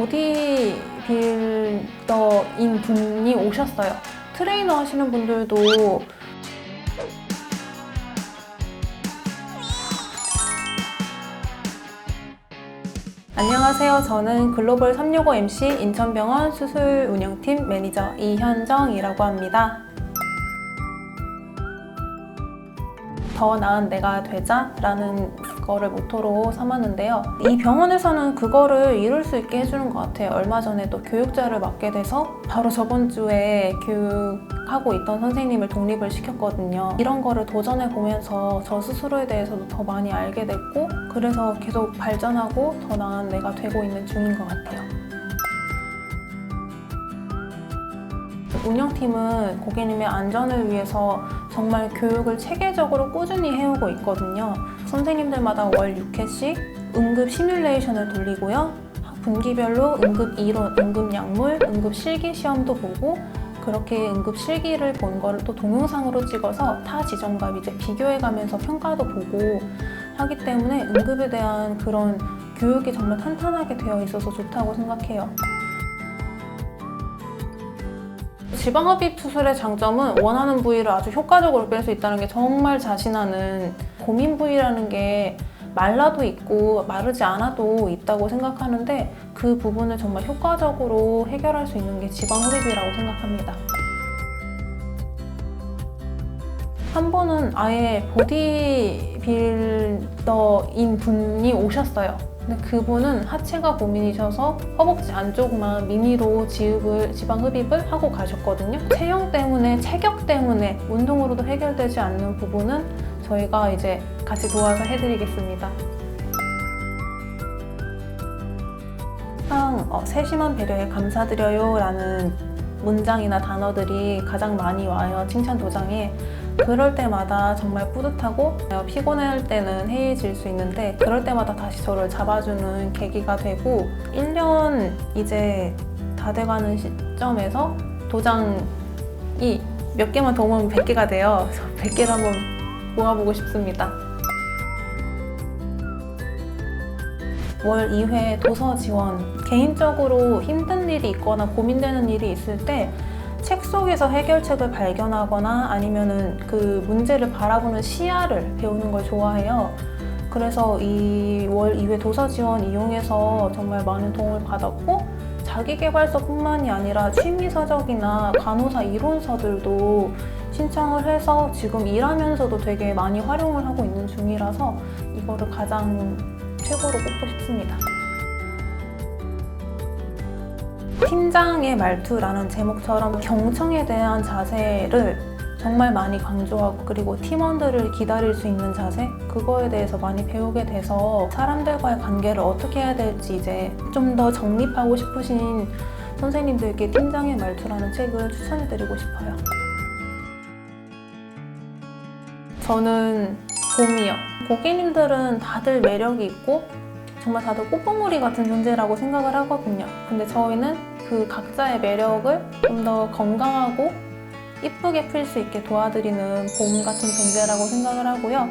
보디빌더인 분이 오셨어요. 트레이너 하시는 분들도 안녕하세요. 저는 글로벌 365 MC 인천병원 수술 운영팀 매니저 이현정이라고 합니다. 더 나은 내가 되자라는 거를 모토로 삼았는데요. 이 병원에서는 그거를 이룰 수 있게 해주는 것 같아요. 얼마 전에 또 교육자를 맡게 돼서 바로 저번 주에 교육하고 있던 선생님을 독립을 시켰거든요. 이런 거를 도전해 보면서 저 스스로에 대해서도 더 많이 알게 됐고 그래서 계속 발전하고 더 나은 내가 되고 있는 중인 것 같아요. 운영팀은 고객님의 안전을 위해서 정말 교육을 체계적으로 꾸준히 해오고 있거든요. 선생님들마다 월 6회씩 응급 시뮬레이션을 돌리고요. 분기별로 응급 이론, 응급 약물, 응급 실기 시험도 보고 그렇게 응급 실기를 본 거를 또 동영상으로 찍어서 타 지점과 이제 비교해가면서 평가도 보고 하기 때문에 응급에 대한 그런 교육이 정말 탄탄하게 되어 있어서 좋다고 생각해요. 지방흡입 수술의 장점은 원하는 부위를 아주 효과적으로 뺄 수 있다는 게 정말 자신하는 고민 부위라는 게 말라도 있고 마르지 않아도 있다고 생각하는데 그 부분을 정말 효과적으로 해결할 수 있는 게 지방흡입이라고 생각합니다. 한 번은 아예 보디빌더인 분이 오셨어요. 근데 그분은 하체가 고민이셔서 허벅지 안쪽만 미니로 지읍을 지방 흡입을 하고 가셨거든요. 체형 때문에 체격 때문에 운동으로도 해결되지 않는 부분은 저희가 이제 같이 도와서 해드리겠습니다. 항상 어, 세심한 배려에 감사드려요 라는 문장이나 단어들이 가장 많이 와요 칭찬 도장에 그럴 때마다 정말 뿌듯하고 피곤할 때는 해이해질 수 있는데 그럴 때마다 다시 저를 잡아주는 계기가 되고 1년 이제 다 돼가는 시점에서 도장이 몇 개만 더 모으면 100개가 돼요. 그래서 100개를 한번 모아보고 싶습니다. 월 2회 도서 지원. 개인적으로 힘든 일이 있거나 고민되는 일이 있을 때 책 속에서 해결책을 발견하거나 아니면은 그 문제를 바라보는 시야를 배우는 걸 좋아해요. 그래서 이 월 2회 도서 지원 이용해서 정말 많은 도움을 받았고 자기개발서뿐만이 아니라 취미서적이나 간호사 이론서들도 신청을 해서 지금 일하면서도 되게 많이 활용을 하고 있는 중이라서 이거를 가장 최고로 꼽고 싶습니다. 팀장의 말투라는 제목처럼 경청에 대한 자세를 정말 많이 강조하고 그리고 팀원들을 기다릴 수 있는 자세 그거에 대해서 많이 배우게 돼서 사람들과의 관계를 어떻게 해야 될지 이제 좀 더 정립하고 싶으신 선생님들께 팀장의 말투라는 책을 추천해드리고 싶어요. 저는 봄이요. 고객님들은 다들 매력이 있고 정말 다들 꽃봉오리 같은 존재라고 생각을 하거든요. 근데 저희는 그 각자의 매력을 좀 더 건강하고 이쁘게 풀 수 있게 도와드리는 봄 같은 존재라고 생각을 하고요.